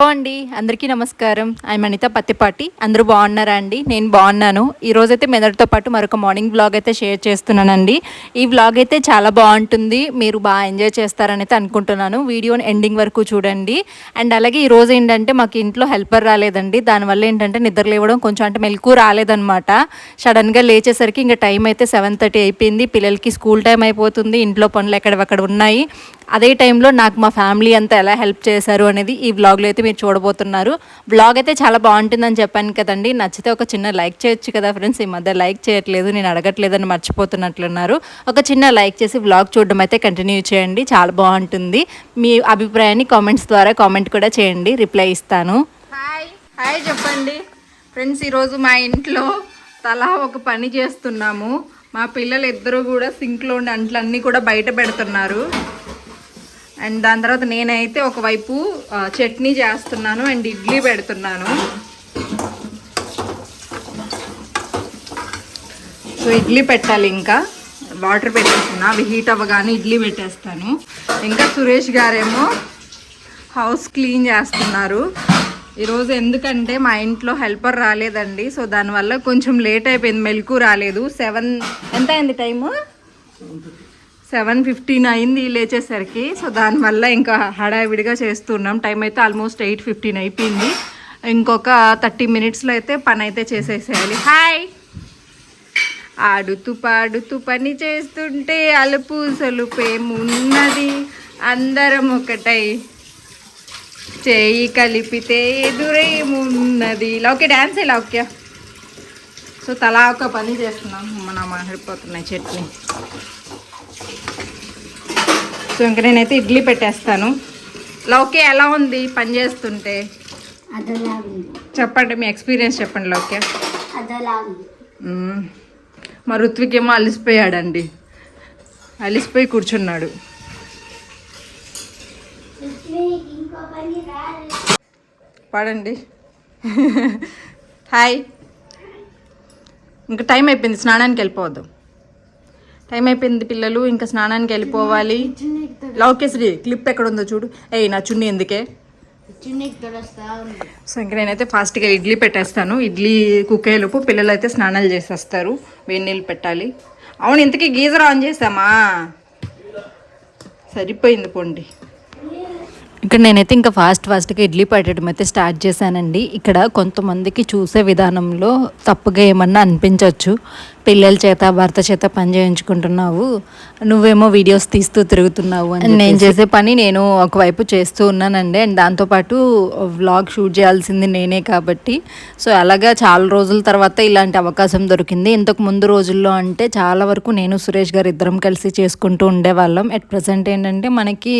Hello అండి అందరికీ నమస్కారం. ఐ అనిత పత్తిపాటి అందరూ బాగున్నారా అండి? నేను బాగున్నాను. ఈ రోజైతే మెదడుతో పాటు మరొక మార్నింగ్ బ్లాగ్ అయితే షేర్ చేస్తున్నానండి. ఈ బ్లాగ్ అయితే చాలా బాగుంటుంది. మీరు బాగా ఎంజాయ్ చేస్తారని అయితే అనుకుంటున్నాను. వీడియోని ఎండింగ్ వరకు చూడండి. అండ్ అలాగే ఈరోజు ఏంటంటే మాకు ఇంట్లో హెల్పర్ రాలేదండి. దానివల్ల ఏంటంటే నిద్ర లేవడం కొంచెం అంటే మెలకు రాలేదనమాట సడన్గా లేచేసరికి ఇంకా టైం అయితే సెవెన్ థర్టీ అయిపోయింది. పిల్లలకి స్కూల్ టైం అయిపోతుంది. ఇంట్లో పనులు ఎక్కడెక్కడ ఉన్నాయి? అదే టైంలో నాకు మా ఫ్యామిలీ అంతా ఎలా హెల్ప్ చేశారు అనేది ఈ వ్లాగ్లో అయితే మీరు చూడబోతున్నారు. వ్లాగ్ అయితే చాలా బాగుంటుందని చెప్పాను కదండి. నచ్చితే ఒక చిన్న లైక్ చేయొచ్చు కదా ఫ్రెండ్స్. ఈ మధ్య లైక్ చేయట్లేదు నేను అడగట్లేదని మర్చిపోతున్నట్లున్నారు. ఒక చిన్న లైక్ చేసి వ్లాగ్ చూడడం అయితే కంటిన్యూ చేయండి. చాలా బాగుంటుంది. మీ అభిప్రాయాన్ని కామెంట్స్ ద్వారా కామెంట్ కూడా చేయండి. రిప్లై ఇస్తాను. హాయ్ హాయ్ చెప్పండి. ఫ్రెండ్స్ ఈరోజు మా ఇంట్లో తలా ఒక పని చేస్తున్నాము. మా పిల్లలు ఇద్దరు కూడా సింక్లో ఉండి అంట్లన్నీ కూడా బయట పెడుతున్నారు. అండ్ దాని తర్వాత నేనైతే ఒకవైపు చట్నీ చేస్తున్నాను అండ్ ఇడ్లీ పెడుతున్నాను. సో ఇడ్లీ పెట్టాలి ఇంకా. వాటర్ పెట్టేస్తున్నా. అవి హీట్ అవ్వగానే ఇడ్లీ పెట్టేస్తాను. ఇంకా సురేష్ గారేమో హౌస్ క్లీన్ చేస్తున్నారు. ఈరోజు ఎందుకంటే మా ఇంట్లో హెల్పర్ రాలేదండి. సో దానివల్ల కొంచెం లేట్ అయిపోయింది. మెలకు రాలేదు. సెవెన్ ఎంత అయింది టైము? సెవెన్ ఫిఫ్టీన్ అయింది లేచేసరికి సో దానివల్ల ఇంకా హడావిడిగా చేస్తున్నాం. టైం అయితే ఆల్మోస్ట్ ఎయిట్ ఫిఫ్టీన్ అయిపోయింది. ఇంకొక థర్టీ మినిట్స్లో అయితే పని అయితే చేసేసేయాలి. హాయ్ ఆడుతూ పాడుతూ పని చేస్తుంటే అలుపు సలుపేమున్నది అందరం ఒకటై. చేయి కలిపితే ఎదురేమున్నది లౌక్య డ్యాన్స్ లౌక్య? సో తలా ఒక పని చేస్తున్నాం. మన మాడిపోతున్నాయి చట్నీ. సో ఇంక నేనైతే ఇడ్లీ పెట్టేస్తాను. లౌక్య ఎలా ఉంది పని చేస్తుంటే? చెప్పండి మీ ఎక్స్పీరియన్స్ చెప్పండి మ్మ్. మా ఋత్విక్ ఏమో అలిసిపోయాడండి. అలిసిపోయి కూర్చున్నాడు. పాడండి. హాయ్. ఇంకా టైం అయిపోయింది స్నానానికి వెళ్ళిపోవద్దు. టైం అయిపోయింది పిల్లలు ఇంకా స్నానానికి వెళ్ళిపోవాలి. లౌకేశ్రీ క్లిప్ ఎక్కడ ఉందో చూడు. ఏయ్ నా చున్నీ ఎందుకే? సో ఇంకా నేనైతే ఫాస్ట్గా ఇడ్లీ పెట్టేస్తాను. ఇడ్లీ కుక్ అయ్యేలోపు పిల్లలు అయితే స్నానాలు చేసేస్తారు. వేడి నీళ్ళు పెట్టాలి. అవును ఇంతకీ గీజర్ ఆన్ చేసామా? సరిపోయింది పొండి. ఇక్కడ నేనైతే ఇంకా ఫాస్ట్ ఫాస్ట్గా ఇడ్లీ పెట్టడం అయితే స్టార్ట్ చేశానండి. ఇక్కడ కొంతమందికి చూసే విధానంలో తప్పుగా ఏమన్నా అనిపించవచ్చు పిల్లల చేత భర్త చేత పని చేయించుకుంటున్నావు. నువ్వేమో వీడియోస్ తీస్తూ తిరుగుతున్నావు అని నేను చేసే పని నేను ఒకవైపు చేస్తూ ఉన్నానండి. అండ్ దాంతోపాటు వ్లాగ్ షూట్ చేయాల్సింది నేనే కాబట్టి. సో అలాగా చాలా రోజుల తర్వాత ఇలాంటి అవకాశం దొరికింది. ఇంతకు ముందు రోజుల్లో అంటే చాలా వరకు నేను సురేష్ గారు ఇద్దరం కలిసి చేసుకుంటూ ఉండేవాళ్ళం. ఎట్ ప్రజెంట్ ఏంటంటే మనకి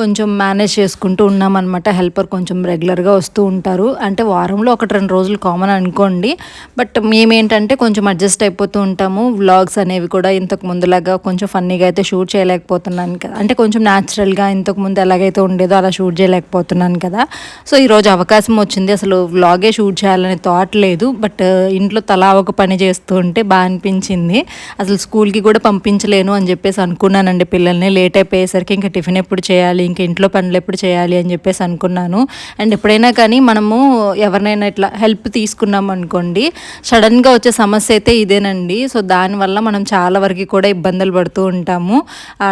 కొంచెం మేనేజ్ చేసుకుంటూ ఉన్నామన్నమాట. హెల్పర్ కొంచెం రెగ్యులర్గా వస్తూ ఉంటారు. అంటే వారంలో ఒకటి రెండు రోజులు కామన్ అనుకోండి. బట్ మేమేంటంటే కొంచెం అడ్జస్ట్ అయిపోతూ ఉంటాము. వ్లాగ్స్ అనేవి కూడా ఇంతకు ముందులాగా కొంచెం ఫన్నీగా అయితే షూట్ చేయలేకపోతున్నాను కదా. అంటే కొంచెం న్యాచురల్గా ఇంతకు ముందు ఎలాగైతే ఉండేదో అలా షూట్ చేయలేకపోతున్నాను కదా. సో ఈరోజు అవకాశం వచ్చింది. అసలు వ్లాగే షూట్ చేయాలనే థాట్ లేదు. బట్ ఇంట్లో తలా ఒక పని చేస్తూ ఉంటే బాగా అనిపించింది. అసలు స్కూల్కి కూడా పంపించలేను అని చెప్పేసి అనుకున్నానండి. పిల్లల్ని లేట్ అయిపోయేసరికి ఇంకా టిఫిన్ ఎప్పుడు చేయాలి? ఇంకా ఇంట్లో పనులు ఎప్పుడు చేయాలి అని చెప్పేసి అనుకున్నాను. అండ్ ఎప్పుడైనా కానీ మనము ఎవరినైనా ఇట్లా హెల్ప్ తీసుకున్నాం అనుకోండి సడన్గా వచ్చే సమస్య అయితే ఇదేనండి. సో దానివల్ల మనం చాలా వరకు కూడా ఇబ్బందులు పడుతూ ఉంటాము.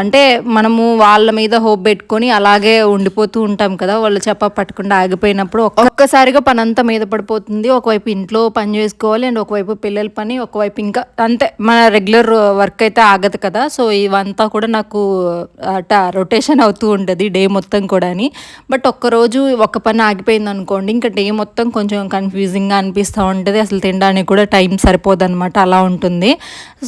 అంటే మనము వాళ్ళ మీద హోప్ పెట్టుకొని అలాగే ఉండిపోతూ ఉంటాం కదా వాళ్ళు చెప్ప పట్టకుండా ఆగిపోయినప్పుడు ఒక్కసారిగా పని అంతా మీద పడిపోతుంది. ఒకవైపు ఇంట్లో పని చేసుకోవాలి అండ్ ఒకవైపు పిల్లల పని ఒకవైపు ఇంకా అంతే మన రెగ్యులర్ వర్క్ అయితే ఆగదు కదా. సో ఇవంతా కూడా నాకు అట రొటేషన్ అవుతూ ఉంటుంది డే మొత్తం కూడా బట్ ఒక్కరోజు ఒక పని ఆగిపోయింది అనుకోండి ఇంకా డే మొత్తం కొంచెం కన్ఫ్యూజింగ్గా అనిపిస్తూ ఉంటుంది. అసలు తినడానికి కూడా టైం సరిపోదన్నమాట అలా ఉంటుంది.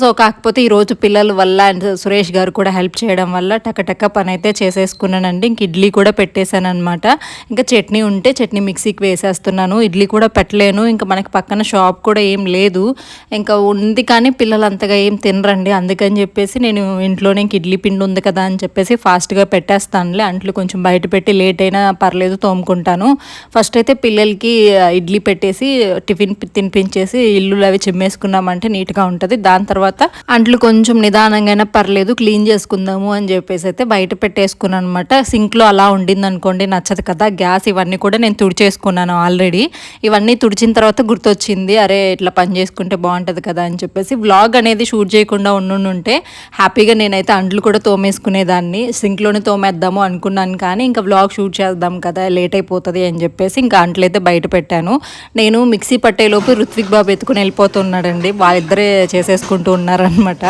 సో కాకపోతే ఈరోజు పిల్లల వల్ల అండ్ సురేష్ గారు కూడా హెల్ప్ చేయడం వల్ల టకటక పని అయితే చేసేసుకున్నానండి. ఇంక ఇడ్లీ కూడా పెట్టేశాను అనమాట ఇంకా చట్నీ ఉంటే చట్నీ మిక్సీకి వేసేస్తున్నాను. ఇడ్లీ కూడా పెట్టలేను. ఇంకా మనకి పక్కన షాప్ కూడా ఏం లేదు. ఇంకా ఉంది కానీ పిల్లలు అంతగా ఏం తినరండి. అందుకని చెప్పేసి నేను ఇంట్లోనే ఇంక ఇడ్లీ పిండి ఉంది కదా అని చెప్పేసి ఫాస్ట్గా పెట్టేస్తానులే. అంట్లు కొంచెం బయట పెట్టి లేట్ అయినా పర్లేదు తోముకుంటాను. ఫస్ట్ అయితే పిల్లలకి ఇడ్లీ పెట్టేసి టిఫిన్ తినిపించేసి ఇల్లు అవి చిమ్మేసుకున్నామంటే నీట్గా ఉంటుంది. దాని తర్వాత అంట్లు కొంచెం నిదానంగా అయినా పర్లేదు క్లీన్ చేసుకుందాము అని చెప్పేసి అయితే బయట పెట్టేసుకున్నాను అనమాట సింక్లో అలా ఉండింది అనుకోండి నచ్చదు కదా గ్యాస్ ఇవన్నీ కూడా నేను తుడిచేసుకున్నాను ఆల్రెడీ ఇవన్నీ తుడిచిన తర్వాత గుర్తొచ్చింది అరే ఇట్లా పని చేసుకుంటే బాగుంటుంది కదా అని చెప్పేసి. వ్లాగ్ అనేది షూట్ చేయకుండా ఉండుంటే హ్యాపీగా నేనైతే అంట్లు కూడా తోమేసుకునేదాన్ని. సింక్లోనే తోమేద్దాము అనుకున్నాను కానీ ఇంకా వ్లాగ్ షూట్ చేద్దాం కదా లేట్ అయిపోతుంది అని చెప్పేసి ఇంకా అంట్లయితే బయట పెట్టాను. నేను మిక్సీ పట్టేలోపు రుత్విక్ బాబు ఎత్తుకుని వెళ్ళిపోతున్నాడండి. వాళ్ళిద్దరే చేసేసుకుంటూ ఉన్నారనమాట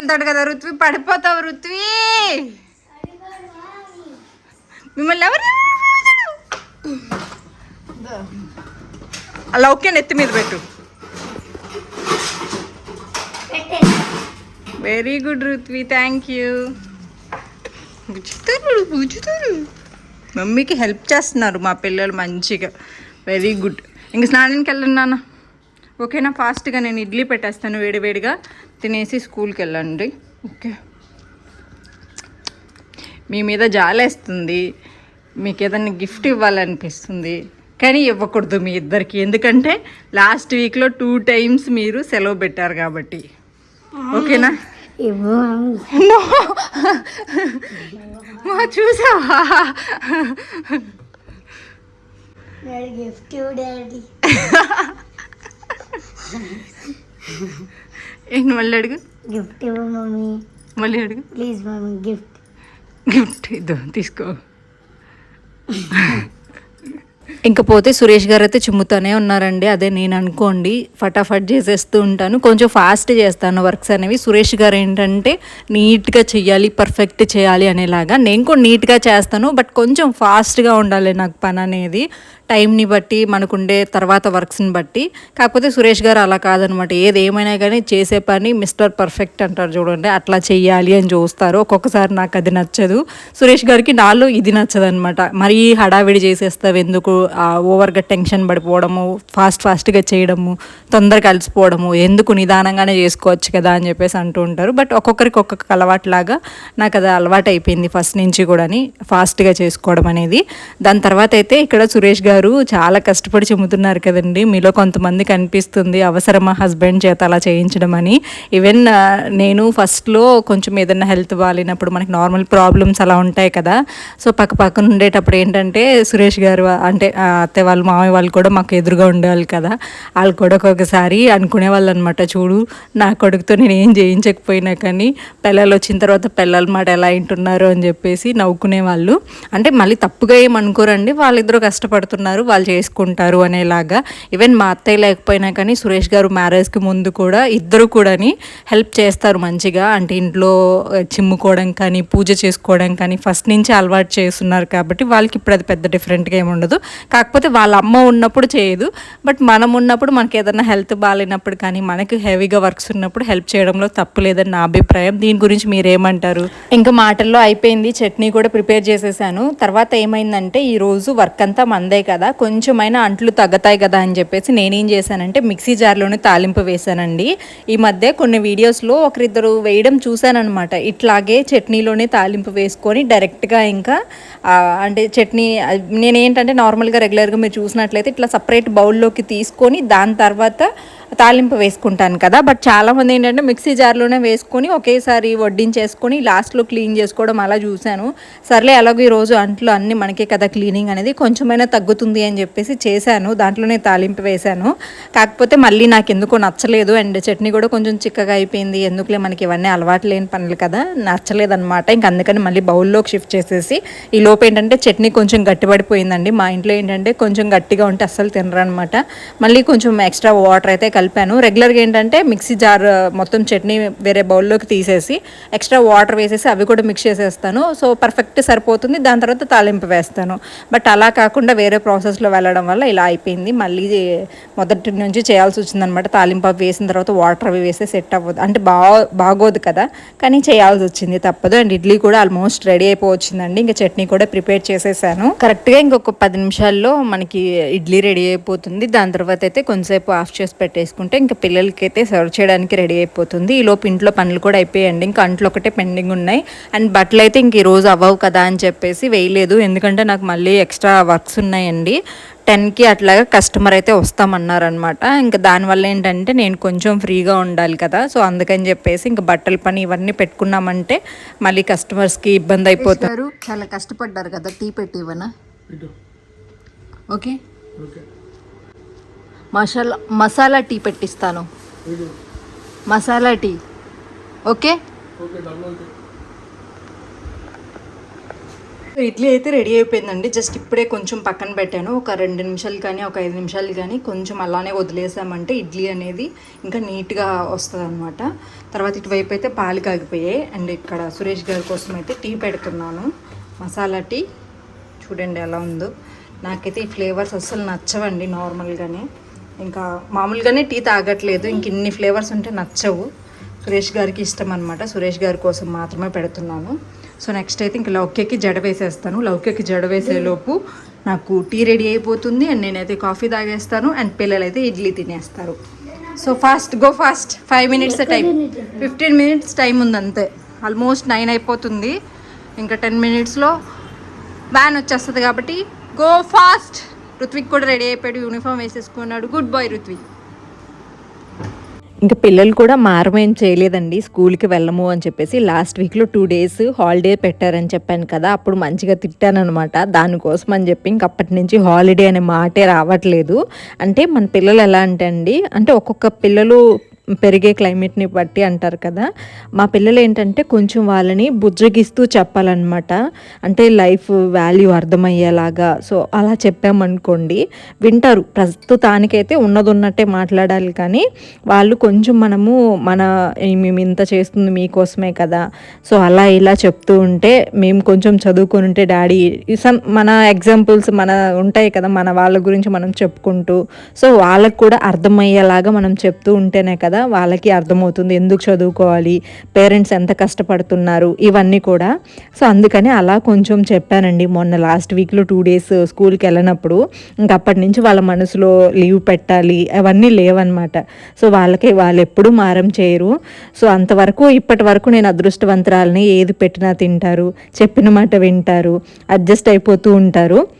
అంటాడు కదా రుత్వి పడిపోతావు రుత్వి మిమ్మల్ని ఎవరు? అలా ఓకే నెత్తి మీద పెట్టు. Very good Ruthvi thank you బుజ్జుతారు బుజ్జుతారు మమ్మీకి హెల్ప్ చేస్తున్నారు మా పిల్లలు మంచిగా. వెరీ గుడ్ ఇంక స్నానానికి వెళ్ళండి నాన్న. ఓకేనా? ఫాస్ట్గా నేను ఇడ్లీ పెట్టేస్తాను వేడివేడిగా తినేసి స్కూల్కి వెళ్ళండి. ఓకే మీ మీద జాలేస్తుంది. మీకు ఏదైనా గిఫ్ట్ ఇవ్వాలనిపిస్తుంది. కానీ ఇవ్వకూడదు మీ ఇద్దరికి. ఎందుకంటే లాస్ట్ వీక్లో టూ టైమ్స్ మీరు సెలవు పెట్టారు కాబట్టి. ఓకేనా. మా చూసావా? గిఫ్ట్ డాడీ ఏంటి మళ్ళీ అడుగు? గిఫ్ట్ ఇవ్వు మమ్మీ. మళ్ళీ అడుగు? ప్లీజ్ మమ్మీ గిఫ్ట్ గిఫ్ట్ ఇద్దు తీసుకో. ఇంకపోతే సురేష్ గారు అయితే చిమ్ముతూనే ఉన్నారండి అదే నేను అనుకోండి. ఫటాఫట్ చేసేస్తూ ఉంటాను. కొంచెం ఫాస్ట్ చేస్తాను వర్క్స్ అనేవి. సురేష్ గారు ఏంటంటే నీట్గా చేయాలి పర్ఫెక్ట్ చేయాలి అనేలాగా. నేను కూడా నీట్గా చేస్తాను బట్ కొంచెం ఫాస్ట్గా ఉండాలి నాకు పని అనేది. టైంని బట్టి మనకుండే తర్వాత వర్క్స్ని బట్టి. కాకపోతే సురేష్ గారు అలా కాదనమాట. ఏది ఏమైనా కానీ చేసే పని మిస్టర్ పర్ఫెక్ట్ అంటారు చూడండి. అట్లా చెయ్యాలి అని చూస్తారు. ఒక్కొక్కసారి నాకు అది నచ్చదు. సురేష్ గారికి నాలో ఇది నచ్చదు అనమాట మరీ హడావిడి చేసేస్తావు ఎందుకు? ఓవర్గా టెన్షన్ పడిపోవడము ఫాస్ట్ ఫాస్ట్గా చేయడము తొందరగా కలిసిపోవడము ఎందుకు నిదానంగానే చేసుకోవచ్చు కదా అని చెప్పేసి అంటూ ఉంటారు. బట్ ఒక్కొక్కరికి ఒక్కొక్క అలవాట్లాగా నాకు అది అలవాటు అయిపోయింది ఫస్ట్ నుంచి కూడాని ఫాస్ట్గా చేసుకోవడం అనేది. దాని తర్వాత అయితే ఇక్కడ సురేష్ గారు చాలా కష్టపడి చెమ్ముతున్నారు కదండి. మీలో కొంతమంది కనిపిస్తుంది అవసరమా హస్బెండ్ చేత అలా చేయించడం అని. ఈవెన్ నేను ఫస్ట్లో కొంచెం ఏదైనా హెల్త్ బాగాలేనప్పుడు మనకి నార్మల్ ప్రాబ్లమ్స్ అలా ఉంటాయి కదా. సో పక్క పక్కన ఉండేటప్పుడు ఏంటంటే సురేష్ గారు అంటే అత్తే వాళ్ళు మామయ్య వాళ్ళు కూడా మాకు ఎదురుగా ఉండేవాళ్ళు కదా. వాళ్ళు కూడా ఒక్కొక్కసారి అనుకునేవాళ్ళు అనమాట చూడు నా కొడుకుతో నేను ఏం చేయించకపోయినా కానీ పిల్లలు వచ్చిన తర్వాత పిల్లల మాట ఎలా వింటున్నారు? అని చెప్పేసి నవ్వుకునేవాళ్ళు అంటే మళ్ళీ తప్పుగా ఏం అనుకోరండి. వాళ్ళిద్దరూ కష్టపడుతున్నారు. వాళ్ళు చేసుకుంటారు అనేలాగా. ఈవెన్ మా అత్తయ్య లేకపోయినా కానీ సురేష్ గారు మ్యారేజ్కి ముందు కూడా ఇద్దరు కూడాని హెల్ప్ చేస్తారు మంచిగా. అంటే ఇంట్లో చిమ్ముకోవడం కానీ పూజ చేసుకోవడం కానీ ఫస్ట్ నుంచి అలవాటు చేస్తున్నారు కాబట్టి వాళ్ళకి ఇప్పుడు అది పెద్ద డిఫరెంట్గా ఏమి ఉండదు. కాకపోతే వాళ్ళ అమ్మ ఉన్నప్పుడు చేయదు. బట్ మనం ఉన్నప్పుడు మనకి ఏదైనా హెల్త్ బాగాలేనప్పుడు కానీ మనకి హెవీగా వర్క్స్ ఉన్నప్పుడు హెల్ప్ చేయడంలో తప్పు లేదని నా అభిప్రాయం. దీని గురించి మీరేమంటారు? ఇంకా మాటల్లో అయిపోయింది. చట్నీ కూడా ప్రిపేర్ చేసేసాను. తర్వాత ఏమైందంటే ఈరోజు వర్క్ అంతా మందే కదా కొంచెమైనా అంట్లు తగ్గుతాయి కదా అని చెప్పేసి నేనేం చేశానంటే మిక్సీ జార్లోనే తాలింపు వేశానండి. ఈ మధ్య కొన్ని వీడియోస్లో ఒకరిద్దరు వేయడం చూశానమాట ఇట్లాగే చట్నీలోనే తాలింపు వేసుకొని డైరెక్ట్గా ఇంకా అంటే చట్నీ నేనేంటంటే నార్మల్గా రెగ్యులర్గా మీరు చూసినట్లయితే ఇట్లా సపరేట్ బౌల్లోకి తీసుకొని దాని తర్వాత తాలింపు వేసుకుంటాను కదా. బట్ చాలామంది ఏంటంటే మిక్సీ జార్లోనే వేసుకొని ఒకేసారి వడ్డించేసుకొని లాస్ట్లో క్లీన్ చేసుకోవడం అలా చూశాను. సర్లే అలాగే ఈరోజు అంట్లో అన్ని మనకే కదా క్లీనింగ్ అనేది కొంచెమైనా తగ్గుతుంది అని చెప్పేసి చేశాను. దాంట్లోనే తాలింపు వేశాను. కాకపోతే మళ్ళీ నాకు ఎందుకో నచ్చలేదు. అండ్ చట్నీ కూడా కొంచెం చిక్కగా అయిపోయింది. ఎందుకులే మనకి ఇవన్నీ అలవాటు లేని పనులు కదా. నచ్చలేదన్నమాట. ఇంక అందుకని మళ్ళీ బౌల్లోకి షిఫ్ట్ చేసేసి ఈ లోపు ఏంటంటే చట్నీ కొంచెం గట్టిపడిపోయిందండి. మా ఇంట్లో ఏంటంటే కొంచెం గట్టిగా ఉంటే అస్సలు తినరనమాట మళ్ళీ కొంచెం ఎక్స్ట్రా వాటర్ అయితే కలిపాను. రెగ్యులర్గా ఏంటంటే మిక్సీ జార్ మొత్తం చట్నీ వేరే బౌల్లోకి తీసేసి ఎక్స్ట్రా వాటర్ వేసేసి అవి కూడా మిక్స్ చేసేస్తాను. సో పర్ఫెక్ట్ సరిపోతుంది. దాని తర్వాత తాలింపు వేస్తాను. బట్ అలా కాకుండా వేరే ప్రాసెస్లో వెళ్ళడం వల్ల ఇలా అయిపోయింది. మళ్ళీ మొదటి నుంచి చేయాల్సి వచ్చిందనమాట తాలింపు అవి వేసిన తర్వాత వాటర్ అవి వేస్తే సెట్ అవ్వదు. అంటే బా బాగోదు కదా. కానీ చేయాల్సి వచ్చింది తప్పదు. అండ్ ఇడ్లీ కూడా ఆల్మోస్ట్ రెడీ అయిపోవచ్చిందండి. ఇంకా చట్నీ కూడా ప్రిపేర్ చేసేసాను. కరెక్ట్గా ఇంకొక పది నిమిషాల్లో మనకి ఇడ్లీ రెడీ అయిపోతుంది. దాని తర్వాత అయితే కొంతసేపు ఆఫ్ చేసి పెట్టేసుకుంటే ఇంకా పిల్లలకి అయితే సర్వ్ చేయడానికి రెడీ అయిపోతుంది. ఈ లోపు ఇంట్లో పనులు కూడా అయిపోయాయండి. ఇంకా అంట్లో ఒకటే పెండింగ్ ఉన్నాయి. అండ్ బట్టలు అయితే ఇంక ఈ రోజు అవ్వవు కదా అని చెప్పేసి వేయలేదు. ఎందుకంటే నాకు మళ్ళీ ఎక్స్ట్రా వర్క్స్ ఉన్నాయండి టెన్కి అట్లాగా కస్టమర్ అయితే వస్తామన్నారనమాట. ఇంకా దానివల్ల ఏంటంటే నేను కొంచెం ఫ్రీగా ఉండాలి కదా. సో అందుకని చెప్పేసి ఇంకా బట్టల పని ఇవన్నీ పెట్టుకున్నామంటే మళ్ళీ కస్టమర్స్కి ఇబ్బంది అయిపోతారు చాలా కష్టపడ్డారు కదా టీ పెట్టి ఇవ్వనా? ఓకే. మసాలా మసాలా టీ పెట్టిస్తాను. మసాలా టీ. ఓకే? ఇడ్లీ అయితే రెడీ అయిపోయిందండి. జస్ట్ ఇప్పుడే కొంచెం పక్కన పెట్టాను. ఒక రెండు నిమిషాలు కానీ ఒక ఐదు నిమిషాలు కానీ కొంచెం అలానే వదిలేసామంటే ఇడ్లీ అనేది ఇంకా నీట్గా వస్తుంది అనమాట తర్వాత ఇటువైపు అయితే పాలు కాగిపోయాయి. అండ్ ఇక్కడ సురేష్ గారి కోసం అయితే టీ పెడుతున్నాను. మసాలా టీ. చూడండి ఎలా ఉందో. నాకైతే ఈ ఫ్లేవర్స్ అస్సలు నచ్చవండి నార్మల్గానే. ఇంకా మామూలుగానే టీ తాగట్లేదు. ఇంక ఇన్ని ఫ్లేవర్స్ ఉంటే నచ్చవు. సురేష్ గారికి ఇష్టం అనమాట సురేష్ గారి కోసం మాత్రమే పెడుతున్నాను. సో నెక్స్ట్ అయితే ఇంకా లౌక్యకి జడ వేసేస్తాను. లౌక్యకి జడ వేసేలోపు నాకు టీ రెడీ అయిపోతుంది అండ్ నేనైతే కాఫీ తాగేస్తాను అండ్ పిల్లలైతే ఇడ్లీ తినేస్తారు. So fast go fast. Five minutes time. Fifteen minutes time ఉంది అంతే ఆల్మోస్ట్ నైన్ అయిపోతుంది. ఇంకా టెన్ మినిట్స్లో వ్యాన్ వచ్చేస్తుంది కాబట్టి గో ఫాస్ట్. రుత్విక్ కూడా రెడీ అయిపోయాడు యూనిఫామ్ వేసేసుకున్నాడు. గుడ్ బాయ్ రుత్విక్ ఇంకా పిల్లలు కూడా మారమేం చేయలేదండి స్కూల్కి వెళ్ళము అని చెప్పేసి లాస్ట్ వీక్లో టూ డేస్ హాలిడే పెట్టారని చెప్పాను కదా అప్పుడు మంచిగా తిట్టానమాట దానికోసం అని చెప్పి ఇంక అప్పటి నుంచి హాలిడే అనే మాటే రావట్లేదు. అంటే మన పిల్లలు ఎలా అంటే అండి అంటే ఒక్కొక్క పిల్లలు పెరిగే క్లైమేట్ని బట్టి అంటారు కదా. మా పిల్లలు ఏంటంటే కొంచెం వాళ్ళని బుజ్జగిస్తూ చెప్పాలన్నమాట. అంటే లైఫ్ వాల్యూ అర్థమయ్యేలాగా. సో అలా చెప్పామనుకోండి వింటారు. ప్రస్తుతానికైతే ఉన్నది ఉన్నట్టే మాట్లాడాలి కానీ వాళ్ళు కొంచెం మనము మన మేము ఇంత చేస్తుంది మీకోసమే కదా. సో అలా ఇలా చెప్తూ ఉంటే మేము కొంచెం చదువుకొని ఉంటే డాడీ సమ్ మన ఎగ్జాంపుల్స్ మన ఉంటాయి కదా మన వాళ్ళ గురించి మనం చెప్పుకుంటూ. సో వాళ్ళకు కూడా అర్థమయ్యేలాగా మనం చెప్తూ ఉంటేనే కదా వాళ్ళకి అర్థమవుతుంది ఎందుకు చదువుకోవాలి పేరెంట్స్ ఎంత కష్టపడుతున్నారు ఇవన్నీ కూడా. సో అందుకని అలా కొంచెం చెప్పానండి. మొన్న లాస్ట్ వీక్లో టూ డేస్ స్కూల్కి వెళ్ళినప్పుడు ఇంక అప్పటి నుంచి వాళ్ళ మనసులో లీవ్ పెట్టాలి అవన్నీ లేవన్నమాట. సో వాళ్ళకి వాళ్ళు ఎప్పుడూ మారం చేయరు. సో అంతవరకు ఇప్పటి వరకు నేను అదృష్టవంతరాలని ఏది పెట్టినా తింటారు చెప్పిన మాట వింటారు అడ్జస్ట్ అయిపోతూ ఉంటారు.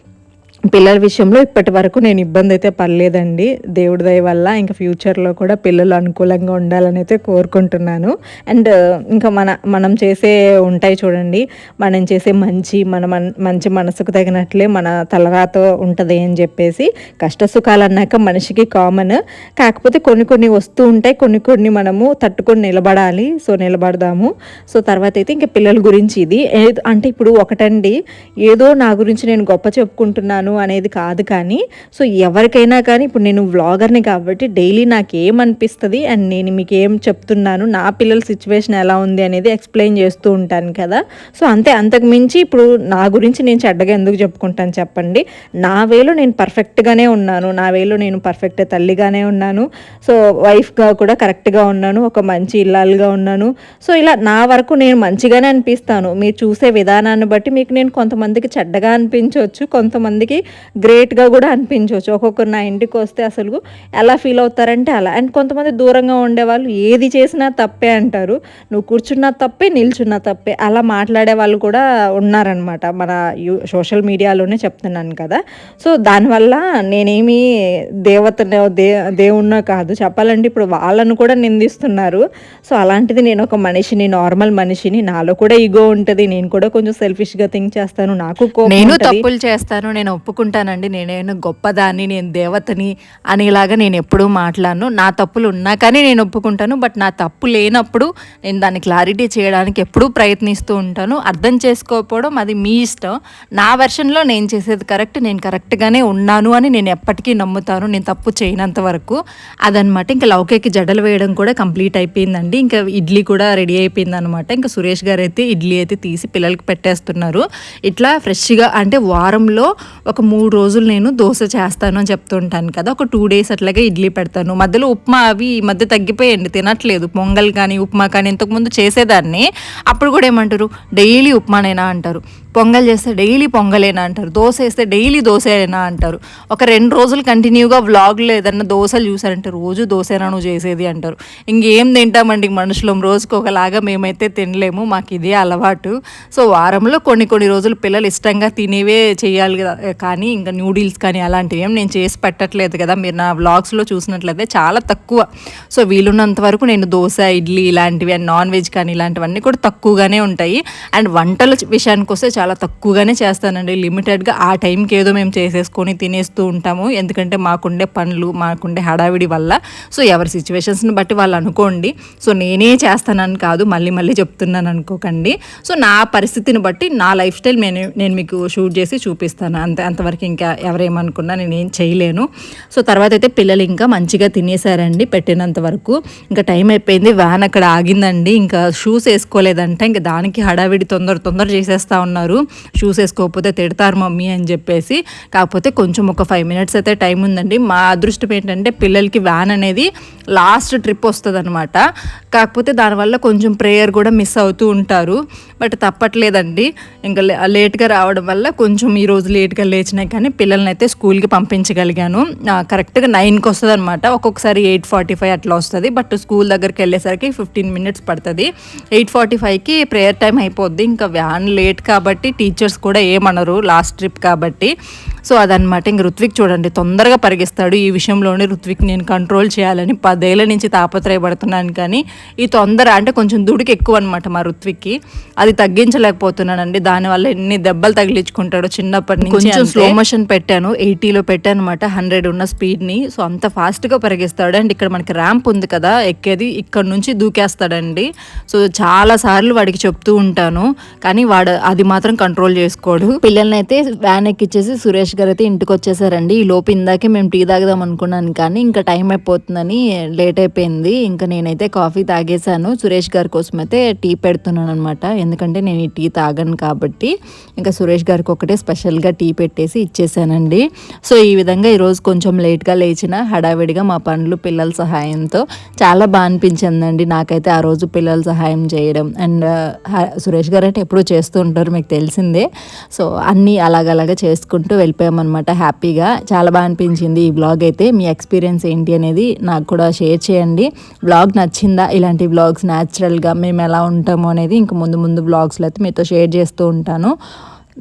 పిల్లల విషయంలో ఇప్పటి వరకు నేను ఇబ్బంది అయితే పడలేదండి. దేవుడి దయ వల్ల ఇంకా ఫ్యూచర్లో కూడా పిల్లలు అనుకూలంగా ఉండాలని అయితే కోరుకుంటున్నాను. అండ్ ఇంకా మన మనం చేసే ఉంటాయి చూడండి. మనం చేసే మంచి మన మంచి మనసుకు తగినట్లే మన తలరాత ఉంటుంది అని చెప్పేసి కష్ట సుఖాలు అన్నాక మనిషికి కామన్. కాకపోతే కొన్ని కొన్ని వస్తూ ఉంటాయి. కొన్ని కొన్ని మనము తట్టుకొని నిలబడాలి. సో నిలబడదాము. సో తర్వాత అయితే ఇంకా పిల్లల గురించి ఇది. ఏ- అంటే ఇప్పుడు ఒకటండి. ఏదో నా గురించి నేను గొప్ప చెప్పుకుంటున్నాను. అనేది కాదు కానీ సో ఎవరికైనా కానీ ఇప్పుడు నేను వ్లాగర్ని కాబట్టి డైలీ నాకు ఏమనిపిస్తుంది అండ్ నేను మీకు ఏం చెప్తున్నాను నా పిల్లల సిచ్యువేషన్ ఎలా ఉంది అనేది ఎక్స్ప్లెయిన్ చేస్తూ ఉంటాను కదా. సో అంతే అంతకు మించి ఇప్పుడు నా గురించి నేను చెడ్డగా ఎందుకు చెప్పుకుంటాను చెప్పండి. నా వేలో నేను పర్ఫెక్ట్గానే ఉన్నాను నా వేలో నేను పర్ఫెక్ట్ తల్లిగానే ఉన్నాను సో వైఫ్గా కూడా కరెక్ట్గా ఉన్నాను ఒక మంచి ఇల్లాలుగా ఉన్నాను. సో ఇలా నా వరకు నేను మంచిగానే అనిపిస్తాను. మీరు చూసే విధానాన్ని బట్టి మీకు నేను కొంతమందికి చెడ్డగా అనిపించవచ్చు కొంతమందికి గ్రేట్గా కూడా అనిపించవచ్చు. ఒక్కొక్కరు నా ఇంటికి వస్తే అసలు ఎలా ఫీల్ అవుతారంటే అలా. అండ్ కొంతమంది దూరంగా ఉండేవాళ్ళు ఏది చేసినా తప్పే అంటారు. నువ్వు కూర్చున్నా తప్పే నిల్చున్నా తప్పే. అలా మాట్లాడే వాళ్ళు కూడా ఉన్నారనమాట మన యూ సోషల్ మీడియాలోనే చెప్తున్నాను కదా. సో దానివల్ల నేనేమి దేవతనో దే దేవుణ్ణో కాదు చెప్పాలంటే ఇప్పుడు వాళ్ళను కూడా నిందిస్తున్నారు. సో అలాంటిది నేను ఒక మనిషిని నార్మల్ మనిషిని నాలో కూడా ఈగో ఉంటుంది. నేను కూడా కొంచెం సెల్ఫిష్గా థింక్ చేస్తాను. నాకు నేను. తప్పులు చేస్తాను. నేను ఒప్పుకుంటానండి. నేనేను గొప్పదాన్ని నేను దేవతని అనేలాగా నేను ఎప్పుడూ మాట్లాడను. నా తప్పులు ఉన్నా కానీ నేను ఒప్పుకుంటాను. బట్ నా తప్పు లేనప్పుడు నేను దాన్ని క్లారిటీ చేయడానికి ఎప్పుడూ ప్రయత్నిస్తూ ఉంటాను. అర్థం చేసుకోకపోవడం అది మీ ఇష్టం. నా వెర్షన్లో నేను చేసేది కరెక్ట్ నేను కరెక్ట్గానే ఉన్నాను అని నేను ఎప్పటికీ నమ్ముతాను. నేను తప్పు చేయనంత వరకు. అదనమాట. ఇంకా లౌకేకి జడలు వేయడం కూడా కంప్లీట్ అయిపోయిందండి. ఇంకా ఇడ్లీ కూడా రెడీ అయిపోయింది అనమాట ఇంకా సురేష్ గారు అయితే ఇడ్లీ అయితే తీసి పిల్లలకి పెట్టేస్తున్నారు. ఇట్లా ఫ్రెష్గా అంటే వారంలో ఒక ఒక మూడు రోజులు నేను దోశ చేస్తాను అని చెప్తుంటాను కదా. ఒక టూ డేస్ అట్లాగే ఇడ్లీ పెడతాను. మధ్యలో ఉప్మా అవి ఈ మధ్య తగ్గిపోయండి తినట్లేదు. పొంగల్ కానీ ఉప్మా కానీ ఇంతకుముందు చేసేదాన్ని. అప్పుడు కూడా ఏమంటారు? డైలీ ఉప్మానైనా అంటారు. పొంగల్ చేస్తే డైలీ పొంగలేనా అంటారు. దోశ వేస్తే డైలీ దోశేనా అంటారు. ఒక రెండు రోజులు కంటిన్యూగా వ్లాగ్లో ఏదన్నా దోశలు చూసారంటే రోజు దోశేనా నువ్వు చేసేది అంటారు. ఇంకేం తింటామండి మనుషులం. రోజుకి ఒకలాగా మేమైతే తినలేము. మాకు ఇదే అలవాటు. సో వారంలో కొన్ని కొన్ని రోజులు పిల్లలు ఇష్టంగా తినేవే చేయాలి కదా. కానీ ఇంకా న్యూడిల్స్ కానీ అలాంటివి ఏం నేను చేసి పెట్టట్లేదు కదా. మీరు నా వ్లాగ్స్లో చూసినట్లయితే చాలా తక్కువ. సో వీలున్నంత వరకు నేను దోశ ఇడ్లీ ఇలాంటివి అండ్ నాన్ వెజ్ కానీ ఇలాంటివన్నీ కూడా తక్కువగానే ఉంటాయి. అండ్ వంటల విషయానికి వస్తే చాలా తక్కువగానే చేస్తానండి. లిమిటెడ్గా ఆ టైంకి ఏదో మేము చేసేసుకొని తినేస్తూ ఉంటాము. ఎందుకంటే మాకుండే పనులు మాకుండే హడావిడి వల్ల. సో ఎవరి సిచ్యువేషన్స్ని బట్టి వాళ్ళు అనుకోండి. సో నేనే చేస్తానని కాదు మళ్ళీ మళ్ళీ చెప్తున్నాను అనుకోకండి. సో నా పరిస్థితిని బట్టి నా లైఫ్ స్టైల్ నేను నేను మీకు షూట్ చేసి చూపిస్తాను. అంతే అంతవరకు ఇంకా ఎవరేమనుకున్నా నేను ఏం చేయలేను. సో తర్వాత అయితే పిల్లలు ఇంకా మంచిగా తినేసారండి పెట్టినంత వరకు. ఇంకా టైం అయిపోయింది వ్యాన్ అక్కడ ఆగిందండి. ఇంకా షూస్ వేసుకోలేదంట. ఇంకా దానికి హడావిడి తొందర తొందర చేసేస్తా ఉన్నారు. షూస్ వేసుకోకపోతే తిడతారు మమ్మీ అని చెప్పేసి. కాకపోతే కొంచెం ఒక ఫైవ్ మినిట్స్ అయితే టైం ఉందండి. మా అదృష్టం ఏంటంటే పిల్లలకి వ్యాన్ అనేది లాస్ట్ ట్రిప్ వస్తుంది అనమాట కాకపోతే దానివల్ల కొంచెం ప్రేయర్ కూడా మిస్ అవుతూ ఉంటారు. బట్ తప్పట్లేదండి. ఇంకా లే- లేట్గా రావడం వల్ల కొంచెం ఈరోజు లేట్గా లేచినాయి కానీ పిల్లల్ని అయితే స్కూల్కి పంపించగలిగాను. కరెక్ట్గా నైన్కి వస్తుంది అనమాట ఒక్కొక్కసారి ఎయిట్ ఫార్టీ ఫైవ్ అట్లా వస్తుంది. బట్ స్కూల్ దగ్గరికి వెళ్ళేసరికి ఫిఫ్టీన్ మినిట్స్ పడుతుంది. ఎయిట్ ఫార్టీ ఫైవ్కి ప్రేయర్ టైం అయిపోద్ది. ఇంకా వ్యాన్ లేట్ కాబట్టి టీచర్స్ కూడా ఏమనరు లాస్ట్ ట్రిప్ కాబట్టి. సో అదనమాట ఇంక ఋత్విక్ చూడండి. తొందరగా పరిగెస్తాడు. ఈ విషయంలోనే ఋత్విక్ నేను కంట్రోల్ చేయాలని పదేళ్ళ నుంచి తాపత్రయపడుతున్నాను కానీ ఈ తొందర అంటే కొంచెం దుడికి ఎక్కువ అనమాట మా ఋత్విక్కి. అది తగ్గించలేకపోతున్నానండి. దానివల్ల ఎన్ని దెబ్బలు తగిలించుకుంటాడో చిన్నప్పటి నుంచి కొంచెం స్లో మోషన్ పెట్టాను. ఎయిటీలో పెట్టాను అనమాట హండ్రెడ్ ఉన్న స్పీడ్ని. సో అంత ఫాస్ట్గా పరిగెస్తాడు. అండ్ ఇక్కడ మనకి ర్యాంప్ ఉంది కదా ఎక్కేది ఇక్కడ నుంచి దూకేస్తాడండి. సో చాలా సార్లు వాడికి చెప్తూ ఉంటాను. కానీ వాడు అది మాత్రం కంట్రోల్ చేసుకోడు. పిల్లల్ని అయితే వ్యాన్ ఎక్కిచ్చేసి సురేష్ గారు అయితే ఇంటికి వచ్చేసారండి ఈ లోపు ఇందాకే మేము టీ తాగుదాం అనుకున్నాను కానీ ఇంకా టైం అయిపోతుందని లేట్ అయిపోయింది. ఇంకా నేనైతే కాఫీ తాగేశాను. సురేష్ గారి కోసం అయితే టీ పెడుతున్నాను అనమాట ఎందుకంటే నేను ఈ టీ తాగను కాబట్టి ఇంకా సురేష్ గారికి ఒకటే స్పెషల్గా టీ పెట్టేసి ఇచ్చేసానండి సో ఈ విధంగా ఈరోజు కొంచెం లేట్గా లేచిన హడావిడిగా మా పనులు పిల్లల సహాయంతో చాలా బాగా అనిపించిందండి నాకైతే ఆ రోజు పిల్లల సహాయం చేయడం. అండ్ సురేష్ గారు అంటే ఎప్పుడూ చేస్తూ ఉంటారు మీకు తెలిసిందే. సో అన్నీ అలాగలాగా చేసుకుంటూ వెళ్ళిపోయామన్నమాట హ్యాపీగా. చాలా బాగా అనిపించింది ఈ బ్లాగ్ అయితే. మీ ఎక్స్పీరియన్స్ ఏంటి అనేది నాకు కూడా షేర్ చేయండి. బ్లాగ్ నచ్చిందా? ఇలాంటి బ్లాగ్స్ న్యాచురల్గా మేము ఎలా ఉంటాము అనేది ఇంక ముందు ముందు బ్లాగ్స్లో అయితే మీతో షేర్ చేస్తూ ఉంటాను.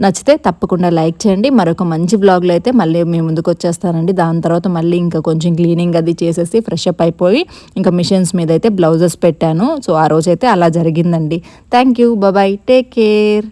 నచ్చితే తప్పకుండా లైక్ చేయండి. మరొక మంచి బ్లాగ్లో అయితే మళ్ళీ మీ ముందుకు వచ్చేస్తానండి. దాని తర్వాత మళ్ళీ ఇంకా కొంచెం క్లీనింగ్ అది చేసేసి ఫ్రెష్ అప్ అయిపోయి ఇంకా మిషన్స్ మీద అయితే బ్లౌజెస్ పెట్టాను. సో ఆ రోజైతే అలా జరిగిందండి. Thank you. Bye take care.